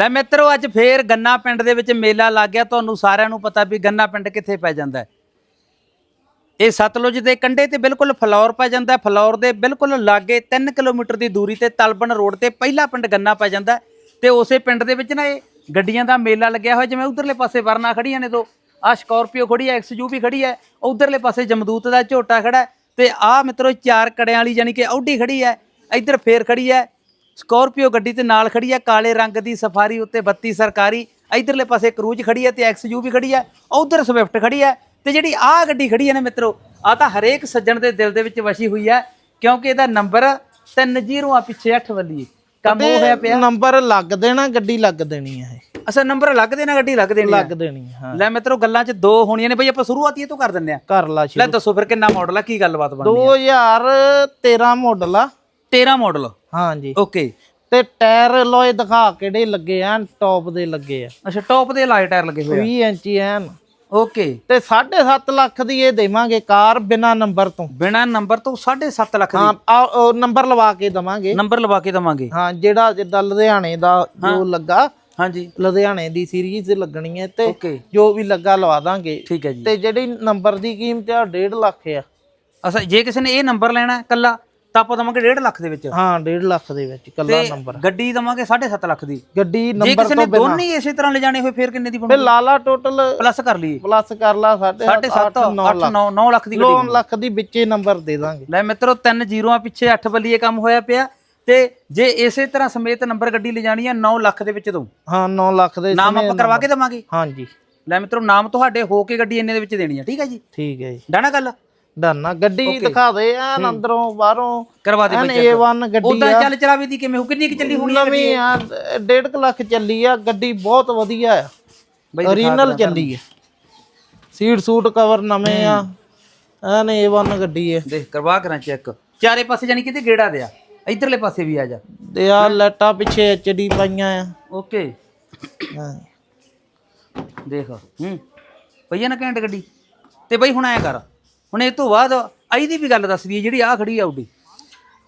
ਲੈ ਮਿੱਤਰੋ, ਅੱਜ ਫੇਰ ਗੰਨਾ ਪਿੰਡ ਦੇ ਵਿੱਚ ਮੇਲਾ ਲੱਗ ਗਿਆ। ਤੁਹਾਨੂੰ ਸਾਰਿਆਂ ਨੂੰ ਪਤਾ ਵੀ ਗੰਨਾ ਪਿੰਡ ਕਿੱਥੇ ਪੈ ਜਾਂਦਾ ਇਹ ਸਤਲੁਜ ਦੇ ਕੰਢੇ ਤੇ ਬਿਲਕੁਲ ਫਲੌਰ ਪੈ ਜਾਂਦਾ ਫਲੌਰ ਦੇ ਬਿਲਕੁਲ ਲਾਗੇ 3 ਕਿਲੋਮੀਟਰ ਦੀ ਦੂਰੀ ਤੇ ਤਲਬਨ ਰੋਡ ਤੇ ਪਹਿਲਾ ਪਿੰਡ ਗੰਨਾ ਪੈ ਜਾਂਦਾ ਹੈ। ਤੇ ਉਸੇ ਪਿੰਡ ਦੇ ਵਿੱਚ ਨਾ ਇਹ ਗੱਡੀਆਂ ਦਾ ਮੇਲਾ ਲੱਗਿਆ ਹੋਇਆ, ਜਿਵੇਂ ਉਧਰਲੇ ਪਾਸੇ ਵਰਨਾ ਖੜੀਆਂ ਨੇ ਦੋ। ਆ ਸਕਾਰਪੀਓ ਖੜੀ ਹੈ ਐਕਸਯੂਵੀ ਖੜੀ ਹੈ। ਉਧਰਲੇ ਪਾਸੇ ਜਮਦੂਤ ਦਾ ਝੋਟਾ ਖੜਾ ਹੈ। ਤੇ ਆ ਮਿੱਤਰੋ ਚਾਰ ਕੜਿਆਂ ਵਾਲੀ, ਯਾਨੀ ਕਿ ਆਡੀ ਖੜੀ ਹੈ। ਇੱਧਰ ਫੇਰ ਖੜੀ ਹੈ। ਸਕਾਰਪੀਓ ਗੱਡੀ ਤੇ ਨਾਲ ਖੜੀ ਹੈ ਕਾਲੇ ਰੰਗ ਦੀ ਸਫਾਰੀ ਉੱਤੇ ਬੱਤੀ ਸਰਕਾਰੀ ਇਧਰਲੇ ਪਾਸੇ ਕਰੂਜ਼ ਖੜੀ ਹੈ ਤੇ ਐਕਸਯੂਵੀ ਖੜੀ ਹੈ ਉਧਰ ਸਵਿਫਟ ਖੜੀ ਹੈ ਤੇ ਜਿਹੜੀ ਆਹ ਗੱਡੀ ਖੜੀ ਹੈ ਨਾ ਮਿੱਤਰੋ ਆ ਤਾਂ ਹਰੇਕ ਸੱਜਣ ਦੇ ਦਿਲ ਦੇ ਵਿੱਚ ਵਸੀ ਹੋਈ ਹੈ ਕਿਉਂਕਿ ਇਹਦਾ ਨੰਬਰ 30 ਆ ਪਿੱਛੇ 8 ਵੱਲੀ ਕੰਮ ਉਹ ਹੋਇਆ ਪਿਆ। ਨੰਬਰ ਲੱਗ ਦੇਣਾ ਗੱਡੀ ਲੱਗ ਦੇਣੀ ਹੈ ਇਹ। ਅਸਾਂ ਨੰਬਰ ਲੱਗ ਦੇਣਾ ਗੱਡੀ ਲੱਗ ਦੇਣੀ ਲੱਗ ਦੇਣੀ ਹੈ, ਲੈ ਮਿੱਤਰੋ ਗੱਲਾਂ 'ਚ ਦੋ ਹੋਣੀਆਂ ਨੇ ਬਈ ਆਪਾਂ ਸ਼ੁਰੂਆਤੀ ਇਹ ਤੋਂ ਕਰ ਦਿੰਦੇ ਆ। ਕਰ ਲਾ ਲੈ ਸ਼ੁਰੂ ਦੱਸੋ ਫਿਰ ਕਿੰਨਾ ਮਾਡਲ ਆ ਕੀ ਗੱਲਬਾਤ ਬਣਦੀ 2013 ਮਾਡਲ ਆ। 13 ਮਾਡਲ ਹਾਂਜੀ। ਓਕੇ ਤੇ ਟਾਇਰ ਲੋਏ ਦਿਖਾ ਕਿਹੜੇ ਲੱਗੇ ਆ ਟੌਪ ਦੇ ਲੱਗੇ ਆ। ਅੱਛਾ ਟੌਪ ਦੇ ਲਾਈਟ ਟਾਇਰ ਲੱਗੇ ਹੋਏ 20 ਇੰਚੀ ਐਨ। ਓਕੇ ਤੇ 7.5 ਲੱਖ ਦੀ ਇਹ ਦੇਵਾਂਗੇ ਕਾਰ ਬਿਨਾ ਨੰਬਰ ਤੋਂ। ਬਿਨਾ ਨੰਬਰ ਤੋਂ 7.5 ਲੱਖ ਹਾਂ ਦੀ ਆ ਉਹ ਨੰਬਰ ਲਵਾ ਕੇ ਦਵਾਂਗੇ। ਨੰਬਰ ਲਵਾ ਕੇ ਦਵਾਂਗੇ। ਹਾਂ ਜਿਹੜਾ ਜਿੱਦਾਂ ਲੁਧਿਆਣੇ ਦਾ ਜੋ ਲੱਗਾ ਹਾਂਜੀ। ਲੁਧਿਆਣੇ ਦੀ ਸੀਰੀਜ਼ ਲੱਗਣੀ ਹੈ ਤੇ ਜੋ ਵੀ ਲੱਗਾ ਲਵਾ ਦਾਂਗੇ। ਠੀਕ ਹੈ ਜੀ। ਤੇ ਜਿਹੜੀ ਨੰਬਰ ਦੀ ਕੀਮਤ ਆ 1.5 ਲੱਖ ਆ। ਅਸਾਂ ਜੇ ਕਿਸੇ ਨੇ ਇਹ ਨੰਬਰ ਲੈਣਾ ਹੈ ਕੱਲਾ ਤਾਂ ਆਪਾਂ ਦਵਾਂਗੇ 1.5 ਲੱਖ ਦੇ ਵਿੱਚ। ਹਾਂ 1.5 ਲੱਖ ਦੇ ਵਿੱਚ ਕੱਲਾ ਤੇ ਨੰਬਰ ਗੱਡੀ ਦਵਾਂਗੇ 7.5 ਲੱਖ ਦੀ। ਗੱਡੀ ਜੇ ਨੰਬਰ ਕਿਸੇ ਨੇ ਦੋਨੇ ਹੀ ਇਸੇ ਤਰ੍ਹਾਂ ਲੈ ਜਾਣੇ ਹੋਏ ਫਿਰ ਕਿੰਨੇ ਦੀ ਤੇ ਬਣੂ ਲਾਲਾ ਟੋਟਲ ਪਲੱਸ ਕਰ ਲਈਏ। ਪਲੱਸ ਕਰ ਲਾ 7.5 8.5 9 8 9 9 ਲੱਖ। ਦੀ ਗੱਡੀ 9 ਲੱਖ ਦੀ ਵਿੱਚੇ ਨੰਬਰ ਦੇ ਦਾਂਗੇ। ਲੈ ਮਿੱਤਰੋ ਤਿੰਨ ਜ਼ੀਰੋਆਂ ਪਿੱਛੇ 8 ਬੱਲੀਏ ਕੰਮ ਹੋਇਆ ਪਿਆ। ਤੇ ਜੇ ਇਸੇ ਤਰ੍ਹਾਂ ਸਮੇਤ ਨੰਬਰ ਗੱਡੀ ਲੈ ਜਾਣੀ ਆ 9 ਲੱਖ ਦੇ ਵਿੱਚ ਤੋਂ। ਹਾਂ 9 ਲੱਖ ਦੇ ਨਾਮ ਆਪਾਂ ਕਰਵਾ ਕੇ ਦਵਾਂਗੇ। ਹਾਂਜੀ। ਲੈ ਮਿੱਤਰੋ ਨਾਮ ਤੁਹਾਡੇ ਹੋ ਕੇ ਗੱਡੀ ਇੰਨੇ ਦੇ ਵਿੱਚ ਦੇਣੀ ਆ ਠੀਕ ਹੈ ਜੀ? ਠੀਕ ਹੈ ਜੀ। ਡਾਣਾ ਗੱਲ? ਡਾਨਾ ਗੱਡੀ ਦਿਖਾ ਦੇ ਐਨ ਅੰਦਰੋਂ ਬਾਹਰੋਂ ਕਰਵਾ ਦੇ ਐਨ ਬਈ A1 ਗੱਡੀ ਉਦਾਂ ਚੱਲ ਚਲਾਵੇ ਦੀ ਕਿਵੇਂ ਹੋ? ਕਿੰਨੀ ਕਿ ਚੱਲੀ ਹੋਣੀ ਨਵੀਂ ਆ 1.5 ਲੱਖ ਚੱਲੀ ਆ ਗੱਡੀ ਬਹੁਤ ਵਧੀਆ ਆ। ਓਰੀਜਨਲ ਚੱਲੀ ਆ। ਸੀਟ ਸੂਟ ਕਵਰ ਨਵੇਂ ਆ। ਐਨ A1 ਗੱਡੀ ਆ। ਦੇਖ ਕਰਵਾ ਕਰਾਂ ਚੈੱਕ। ਚਾਰੇ ਪਾਸੇ ਜਾਨੀ ਕਿਤੇ ਗੇੜਾ ਦਿਆ। ਇਧਰਲੇ ਪਾਸੇ ਵੀ ਆ ਜਾ। ਤੇ ਆ ਲੈਟਾਂ ਪਿੱਛੇ ਐਚਡੀ ਪਾਈਆਂ ਆ। ਓਕੇ। ਦੇਖ ਹੂੰ। ਪਈਆ ਨਾ ਘੈਂਟ ਗੱਡੀ? ਤੇ ਬਈ ਹੁਣ ਐ ਕਰ। ਹੁਣ ਇਹ ਤੋਂ ਬਾਅਦ ਆਈ ਦੀ ਵੀ ਗੱਲ ਦੱਸ ਦਈਏ ਜਿਹੜੀ ਆ ਖੜੀ ਆ ਆਉਡੀ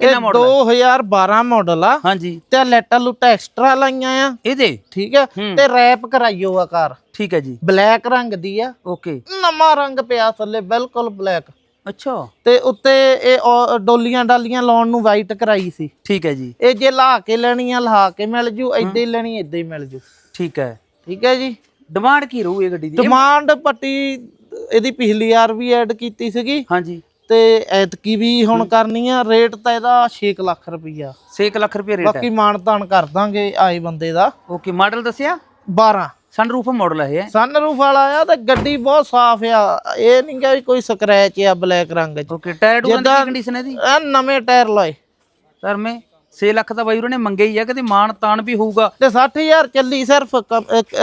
ਇਹ 2012 ਮਾਡਲ ਆ? ਹਾਂਜੀ। ਤੇ ਲੈਟਾਂ ਲੁੱਟਾਂ ਐਕਸਟਰਾ ਲਾਈਆਂ ਆ। ਇਹਦੇ? ਠੀਕ ਹੈ। ਤੇ ਰੈਪ ਕਰਾਈਓ ਆ ਕਾਰ। ਠੀਕ ਹੈ ਜੀ। ਬਲੈਕ ਰੰਗ ਦੀ ਆ। ਓਕੇ। ਨਵਾਂ ਰੰਗ ਪਿਆ ਥੱਲੇ ਬਿਲਕੁਲ ਬਲੈਕ। ਅੱਛਾ। ਤੇ ਉੱਤੇ ਇਹ ਡੋਲੀਆਂ ਡਾਲੀਆਂ ਲਾਉਣ ਨੂੰ ਵਾਈਟ ਕਰਾਈ ਸੀ। ਠੀਕ ਹੈ ਜੀ। ਇਹ ਜੇ ਲਾ ਕੇ ਲੈਣੀ ਆ ਲਹਾ ਕੇ ਮਿਲ ਜੂ ਏਦਾਂ ਹੀ ਲੈਣੀ ਏਦਾਂ ਹੀ ਮਿਲ ਜੂ। ਠੀਕ ਹੈ। ਠੀਕ ਹੈ ਜੀ? ਡਿਮਾਂਡ ਕੀ ਰਹੂ ਇਹ ਗੱਡੀ ਦੀ? ਡਿਮਾਂਡ ਪੱਟੀ ਇਹਦੀ ਪਿਛਲੀ ਵਾਰ ਵੀ ਐਡ ਕੀਤੀ ਸੀਗੀ। ਹਾਂਜੀ। ਤੇ ਐਤਕੀ ਵੀ ਹੁਣ ਕਰਨੀ ਆ ਰੇਟ ਤਾਂ ਇਹਦਾ 6 ਲੱਖ ਰੁਪਈਆ। 6 ਲੱਖ ਰੁਪਏ ਰੇਟ ਹੈ। ਬਾਕੀ ਮਾਨਤਾਨ ਕਰ ਦਾਂਗੇ ਆਏ ਬੰਦੇ ਦਾ। ਓਕੇ ਮਾਡਲ ਦੱਸਿਆ? 12 ਸਨਰੂਫ ਮਾਡਲ ਹੈ ਇਹ। ਸਨਰੂਫ ਵਾਲਾ ਆ ਤੇ ਗੱਡੀ ਬਹੁਤ ਸਾਫ਼ ਆ। ਇਹ ਨਹੀਂ ਕਿ ਕੋਈ ਸਕ੍ਰੈਚ ਆ ਬਲੈਕ ਰੰਗ ਚ। ਓਕੇ ਟਾਇਰ ਡੂਨ ਦੀ ਕੰਡੀਸ਼ਨ ਹੈ ਦੀ ਐ ਨਵੇਂ ਟਾਇਰ ਲਾਏ। ਸਰ ਮੈਂ 6 ਲੱਖ ਦਾ ਬਾਈ ਉਹਨੇ ਮੰਗੇ ਹੀ ਆ ਕਿਤੇ ਮਾਨ ਤਾਨ ਵੀ ਹੋਊਗਾ। ਤੇ 60000 ਚੱਲੀ ਸਿਰਫ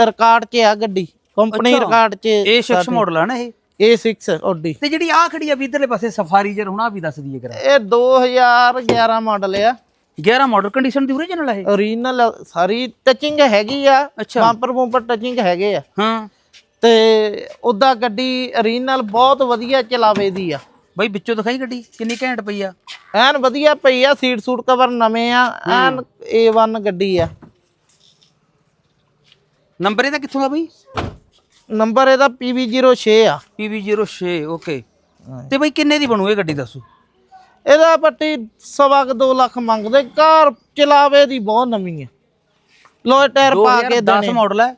ਰਿਕਾਰਡ 'ਚ ਆ ਗੱਡੀ। ਕੰਪਨੀ ਅੱਛਾ। ਰਿਕਾਰਡ 'ਚ ਇਹ 6 ਮਾਡਲ ਹੈ ਨਾ ਇਹ? A6 ਓਡੀ ਤੇ ਜਿਹੜੀ ਆ ਖੜੀ ਆ ਵੀ ਇਧਰਲੇ ਪਾਸੇ ਸਫਾਰੀ ਜਰ ਹੁਣ ਆ ਵੀ ਦੱਸ ਦਈਏ ਕਰਾ। ਇਹ 2011 ਮਾਡਲ ਆ। 11 ਮਾਡਲ ਕੰਡੀਸ਼ਨ ਦੀ ਓਰੀਜਨਲ ਹੈ ਇਹ? ਓਰੀਜਨਲ ਸਾਰੀ ਟਚਿੰਗ ਹੈਗੀ ਆ। ਅੱਛਾ। ਬੰਪਰ ਬੰਪਰ ਟਚਿੰਗ ਹੈਗੇ ਆ। ਹਾਂ। ਤੇ ਉਦਾਂ ਗੱਡੀ ਓਰੀਜਨਲ ਬਹੁਤ ਵਧੀਆ ਚਲਾਵੇ ਦੀ ਆ। ਬਾਈ ਵਿੱਚੋਂ ਦਿਖਾਈ ਗੱਡੀ ਕਿੰਨੀ ਘੈਂਟ ਪਈ ਆ? ਐਨ ਵਧੀਆ ਪਈ ਆ ਸੀਟ ਸੂਟ ਕਵਰ ਨਵੇਂ ਆ। ਐਨ A1 ਗੱਡੀ ਆ। ਨੰਬਰ ਇਹਦਾ ਕਿੱਥੋਂ ਦਾ ਬਾਈ? ਨੰਬਰ ਇਹਦਾ PV06 ਆ। PV06 okay. ਤੇ ਬਾਈ ਕਿੰਨੇ ਦੀ ਬਣੂ ਇਹ ਗੱਡੀ ਦੱਸੋ? ਇਹਦਾ ਪੱਟੀ ਸਵਾ ਕੁ 2 ਲੱਖ ਮੰਗਦੇ ਕਾਰ ਚਲਾਵੇ ਦੀ ਬਹੁਤ ਨਵੀਂ ਆ। ਲੋਏ ਟਾਇਰ ਪਾ ਕੇ 10 ਮਾਡਲ ਹੈ।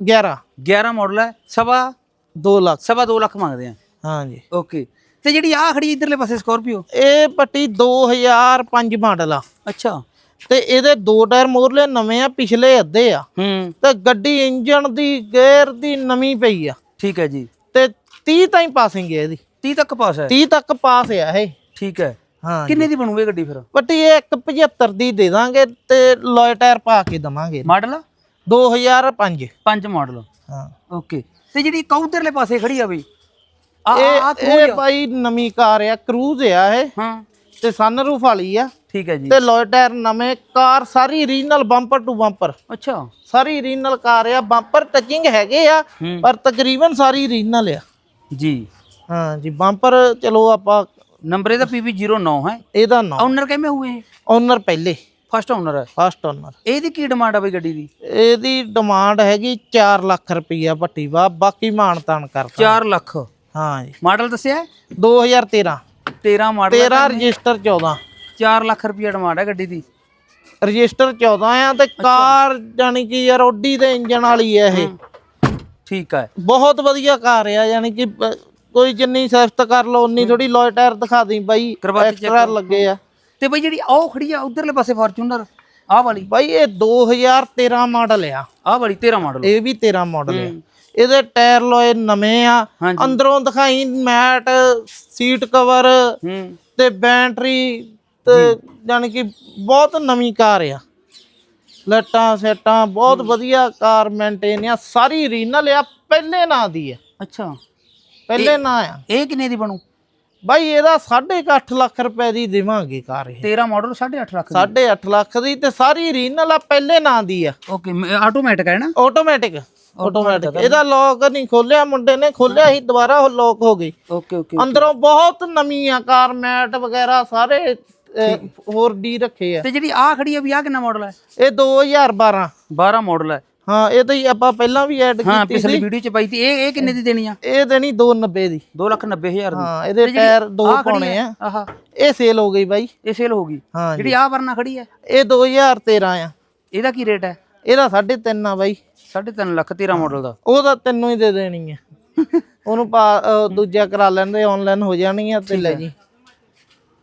11 11 ਮਾਡਲ ਹੈ ਸਵਾ 2 ਲੱਖ। ਸਵਾ 2 ਲੱਖ ਮੰਗਦੇ ਆ। ਹਾਂਜੀ। ਓਕੇ। ਤੇ ਜਿਹੜੀ ਆ ਖੜੀ ਇਧਰਲੇ ਪਾਸੇ ਸਕਾਰਪੀਓ ਇਹ ਪੱਟੀ 2005 ਮਾਡਲ ਆ। ਅੱਛਾ। ਤੇ ਇਹਦੇ ਦੋ ਟਾਇਰ ਮੋਰਲੇ ਨਵੇਂ ਆ ਪਿਛਲੇ ਅੱਧੇ ਆ। ਹੂੰ। ਤੇ ਗੱਡੀ ਇੰਜਨ ਦੀ ਗੇਅਰ ਦੀ ਨਵੀਂ ਪਈ ਆ। ਠੀਕ ਹੈ ਜੀ। ਤੇ 30 ਤਾਈਂ ਪਾਸਿੰਗ ਹੈ ਇਹਦੀ। 30 ਤੱਕ ਪਾਸ ਹੈ? 30 ਤੱਕ ਪਾਸ ਆ ਇਹ। ਠੀਕ ਹੈ। ਹਾਂ ਕਿੰਨੇ ਦੀ ਬਣੂ ਇਹ ਗੱਡੀ ਫਿਰ? ਪੱਟੀ ਇਹ 175 ਦੀ ਦੇ ਦਾਂਗੇ ਤੇ ਲੋਏ ਟਾਇਰ ਪਾ ਕੇ ਦਵਾਂਗੇ ਮਾਡਲ? 2005 5 ਮਾਡਲ। ਹਾਂ। ਓਕੇ। ਤੇ ਜਿਹੜੀ ਕੌਂਟਰਲੇ ਪਾਸੇ ਖੜੀ ਆ ਬਈ ਆ ਆ ਆ ਇਹ ਇਹ ਭਾਈ ਨਵੀਂ ਕਾਰ ਆ ਕਰੂਜ਼ ਆ ਇਹ। ਹਾਂ। ਤੇ ਸਨਰੂਫ ਵਾਲੀ ਆ। ਠੀਕ ਹੈ ਜੀ। ਤੇ ਲੋਏ ਟਾਇਰ ਨਵੇਂ ਕਾਰ ਸਾਰੀ ਰੀਜਨਲ ਬੰਪਰ ਟੂ ਬੰਪਰ ਅੱਛਾ। ਸਾਰੀ ਰੀਜਨਲ ਕਾਰ ਆ ਬੰਪਰ ਟਚਿੰਗ ਹੈਗੇ ਆ। ਪਰ ਤਕਰੀਬਨ ਸਾਰੀ ਰੀਜਨਲ ਆ। ਜੀ। ਹਾਂ ਜੀ ਬੰਪਰ ਚਲੋ ਆਪਾਂ ਨੰਬਰ ਇਹਦਾ PV09 ਹੈ। ਇਹਦਾ ਨਾਮ ਓਨਰ ਕਿਵੇਂ ਹੋਏ? ਓਨਰ ਪਹਿਲੇ। ਫਸਟ ਓਨਰ ਹੈ। ਫਸਟ ਓਨਰ ਇਹਦੀ ਕੀ ਡਿਮਾਂਡ ਆ ਬਈ ਗੱਡੀ ਦੀ? ਇਹਦੀ ਡਿਮਾਂਡ ਹੈਗੀ 4 ਲੱਖ ਰੁਪਈਆ ਭੱਟੀ ਵਾ ਬਾਕੀ ਮਾਨ ਤਾਨ ਕਰਤਾ 4 ਲੱਖ। ਹਾਂ ਜੀ। ਮਾਡਲ ਦੱਸਿਆ? ਹੈ? 2013 13 ਮਾਡਲ 13 ਰਜਿਸਟਰ 14 4 ਲੱਖ ਰੁਪਏ ਡਿਮਾਂਡ ਹੈ ਗੱਡੀ ਦੀ। ਰਜਿਸਟਰ 14 ਆ ਤੇ ਕਾਰ ਜਾਨੀ ਕਿ ਯਾਰ ਓਡੀ ਦੇ ਇੰਜਨ ਵਾਲੀ ਆ ਇਹ। ਠੀਕ ਹੈ। ਬਹੁਤ ਵਧੀਆ ਕਾਰ ਆ ਯਾਨੀ ਕਿ ਕੋਈ ਜਿੰਨੀ ਸਿਫਤ ਕਰ ਲਓ ਉਨੀ ਥੋੜੀ ਲੋਏ ਟਾਇਰ ਦਿਖਾ ਦੀ ਬਾਈ ਐਕਸਟਰਾ ਲੱਗੇ ਆ। ਤੇ ਬਈ ਜਿਹੜੀ ਆਹ ਖੜੀ ਆ ਉਧਰਲੇ ਪਾਸੇ ਫੋਰਚੂਨਰ ਆਹ ਵਾਲੀ? ਬਾਈ ਇਹ 2013 ਮਾਡਲ ਆ। ਆਹ ਵਾਲੀ 13 ਮਾਡਲ। ਇਹ ਵੀ 13 ਮਾਡਲ ਆ। ਇਹਦੇ ਟਾਇਰ ਲੋਏ ਨਵੇਂ ਆ। ਅੰਦਰੋਂ ਦਿਖਾਈ ਮੈਟ ਸੀਟ ਕਵਰ ਹੂੰ। ਤੇ ਬੈਟਰੀ ਤੇ ਯਾਨੀ ਕਿ ਬਹੁਤ ਨਵੀਂ ਕਾਰ ਆ। ਲੱਟਾਂ ਸੈਟਾਂ ਬਹੁਤ ਵਧੀਆ ਕਾਰ ਮੇਨਟੇਨ ਆ। ਸਾਰੀ ਰੀਨਲ ਆ ਪਹਿਲੇ ਨਾਂ ਦੀ ਆ। ਅੱਛਾ। ਪਹਿਲੇ ਨਾਂ ਆ। ਇਹ ਕਿੰਨੇ ਦੀ ਬਣੂ? ਬਾਈ ਇਹਦਾ 8.5 ਲੱਖ ਰੁਪਏ ਦੀ ਦੇਵਾਂਗੇ ਕਾਰ ਇਹ। 13 ਮਾਡਲ 8.5 ਲੱਖ 8.5 ਲੱਖ ਦੀ ਤੇ ਸਾਰੀ ਰੀਨਲ ਆ ਪਹਿਲੇ ਨਾਂ ਦੀ ਆ। ਓਕੇ ਆਟੋਮੈਟਿਕ ਹੈ ਨਾ? ਆਟੋਮੈਟਿਕ ਆਟੋਮੈਟਿਕ ਇਹਦਾ ਲੋਕ ਨਹੀਂ ਖੋਲਿਆ ਮੁੰਡੇ ਨੇ ਖੋਲਿਆ ਸੀ ਦੁਬਾਰਾ ਉਹ ਲੋਕ ਹੋ ਗਈ। Okay okay. ਅੰਦਰੋਂ ਬਹੁਤ ਨਵੀਂ ਆ ਕਾਰ ਮੈਟ ਵਗੈਰਾ ਸਾਰੇ ਹੋਰ ਡੀ ਰੱਖੇ ਆ। ਤੇ ਜਿਹੜੀ ਆਹ ਖੜੀ ਆ ਵੀ ਆਹ ਕਿੰਨਾ ਮਾਡਲ ਹੈ ਇਹ 2012 12 ਮਾਡਲ ਹੈ ਹਾਂ ਇਹ ਤਾਂ ਹੀ ਆਪਾਂ ਪਹਿਲਾਂ ਵੀ ਐਡ ਹਾਂ ਕੀਤੀ ਪਿਛਲੀ ਵੀਡੀਓ ਚ ਪਾਈ ਤੀ ਇਹ ਇਹ ਕਿੰਨੇ ਦੀ ਦੇਣੀ ਆ? ਇਹ ਦੇਣੀ 290 ਦੀ। 290000 ਦੀ। ਹਾਂ ਇਹਦੇ ਟਾਇਰ ਦੋ ਪਾਉਣੇ ਆ ਆਹਾ। ਇਹ ਸੇਲ ਹੋ ਗਈ ਬਾਈ। ਇਹ ਸੇਲ ਹੋ ਗਈ। ਹਾਂ ਜਿਹੜੀ ਆਹ ਵਰਨਾ ਖੜੀ ਹੈ ਇਹ 2013 ਆ। ਇਹਦਾ ਕੀ ਰੇਟ ਹੈ ਇਹਦਾ 3.5 ਆ ਬਾਈ। 3.5 ਲੱਖ 13 ਮਾਡਲ ਦਾ। ਉਹ ਤਾਂ ਤੈਨੂੰ ਹੀ ਦੇ ਦੇਣੀ ਆ। ਉਹਨੂੰ ਦੂਜਾ ਕਰਾ ਲੈਂਦੇ ਆਨਲਾਈਨ ਹੋ ਜਾਣੀ ਆ ਤੇ ਲੈ ਜੀ।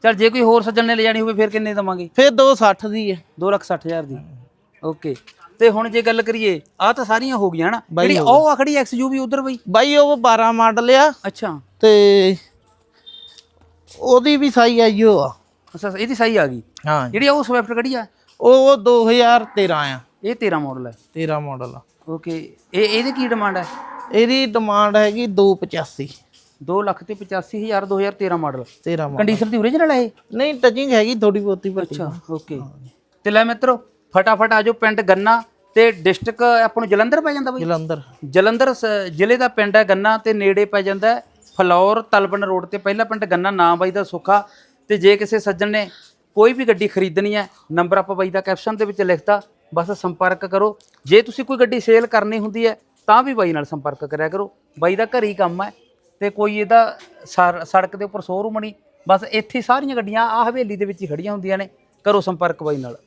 ਚਲ ਜੇ ਕੋਈ ਹੋਰ ਸੱਜਣ ਨੇ ਲੈ ਜਾਣੀ ਹੋਵੇ ਫਿਰ ਕਿੰਨੇ ਦਵਾਂਗੇ? ਫਿਰ 260 ਦੀ ਆ 260000 ਦੀ। ਓਕੇ। ਤੇ ਹੁਣ ਜੇ ਗੱਲ ਕਰੀਏ ਆ ਤਾਂ ਸਾਰੀਆਂ ਹੋ ਗਈਆਂ ਹਨਾ ਬਾਈ ਜਿਹੜੀ ਉਹ ਆਖੜੀ ਐਕਸਯੂਵੀ ਉਧਰ ਬਈ। ਬਾਈ ਉਹ 12 ਮਾਡਲ ਆ। ਅੱਛਾ। ਤੇ ਉਹਦੀ ਵੀ ਸਾਈ ਆਈਓ ਆ ਅੱਛਾ ਇਹਦੀ ਸਹੀ ਆ ਗਈ। ਹਾਂ। ਜਿਹੜੀ ਉਹ ਸਵਿਫਟ ਖੜੀ ਆ। ਉਹ 2013 ਆ। ਇਹ 13 ਮਾਡਲ ਹੈ 13 ਮਾਡਲ ਆ। ਓਕੇ। ਇਹ ਇਹਦੀ ਕੀ ਡਿਮਾਂਡ ਹੈ ਇਹਦੀ ਡਿਮਾਂਡ ਹੈਗੀ 285 2 ਲੱਖ ਤੇ 85000 2013 ਮਾਡਲ। 13 ਮਾਡਲ। ਕੰਡੀਸ਼ਨ ਦੀ ਓਰੀਜਨਲ ਹੈ ਇਹ? ਨਹੀਂ ਟਚਿੰਗ ਹੈਗੀ ਥੋੜੀ ਬਹੁਤੀ ਪਰ ਅੱਛਾ ਓਕੇ ਤੇ ਲੈ ਮਿੱਤਰੋ ਫਟਾਫਟ ਆਜੋ ਪਿੰਡ ਗੰਨਾ ਤੇ ਡਿਸਟ੍ਰਿਕਟ ਆਪਾਂ ਨੂੰ ਜਲੰਧਰ ਪੈ ਜਾਂਦਾ ਬਈ? ਜਲੰਧਰ। ਜਲੰਧਰ ਜ਼ਿਲ੍ਹੇ ਦਾ ਪਿੰਡ ਹੈ ਗੰਨਾ ਤੇ ਨੇੜੇ ਪੈ ਜਾਂਦਾ ਫਲੌਰ ਤਲਬਨ ਰੋਡ ਤੇ। ਪਹਿਲਾ ਪਿੰਡ ਗੰਨਾ ਨਾਮ ਬਾਈ ਦਾ ਸੁੱਖਾ। ਤੇ ਜੇ ਕਿਸੇ ਸੱਜਣ ਨੇ ਕੋਈ ਵੀ ਗੱਡੀ ਖਰੀਦਣੀ ਹੈ ਨੰਬਰ ਆਪਾਂ ਬਾਈ ਦਾ ਕੈਪਸ਼ਨ ਦੇ ਵਿੱਚ ਲਿਖਤਾ। ਬਸ ਸੰਪਰਕ ਕਰੋ। ਜੇ ਤੁਸੀਂ ਕੋਈ ਗੱਡੀ ਸੇਲ ਕਰਨੀ ਹੁੰਦੀ ਹੈ ਤਾਂ ਵੀ ਬਾਈ ਨਾਲ ਸੰਪਰਕ ਕਰਿਆ ਕਰੋ। ਬਾਈ ਦਾ ਘਰ ਹੀ ਕੰਮ ਹੈ। ਤੇ ਕੋਈ ਇਹਦਾ ਸਰ- ਸੜਕ ਦੇ ਉੱਪਰ ਸ਼ੋਰੂਮ ਨਹੀਂ। ਬਸ ਇੱਥੇ ਸਾਰੀਆਂ ਗੱਡੀਆਂ ਆ ਹਵੇਲੀ ਦੇ ਵਿੱਚ ਹੀ ਖੜੀਆਂ ਹੁੰਦੀਆਂ ਨੇ। ਕਰੋ ਸੰਪਰਕ ਬਾਈ ਨਾਲ।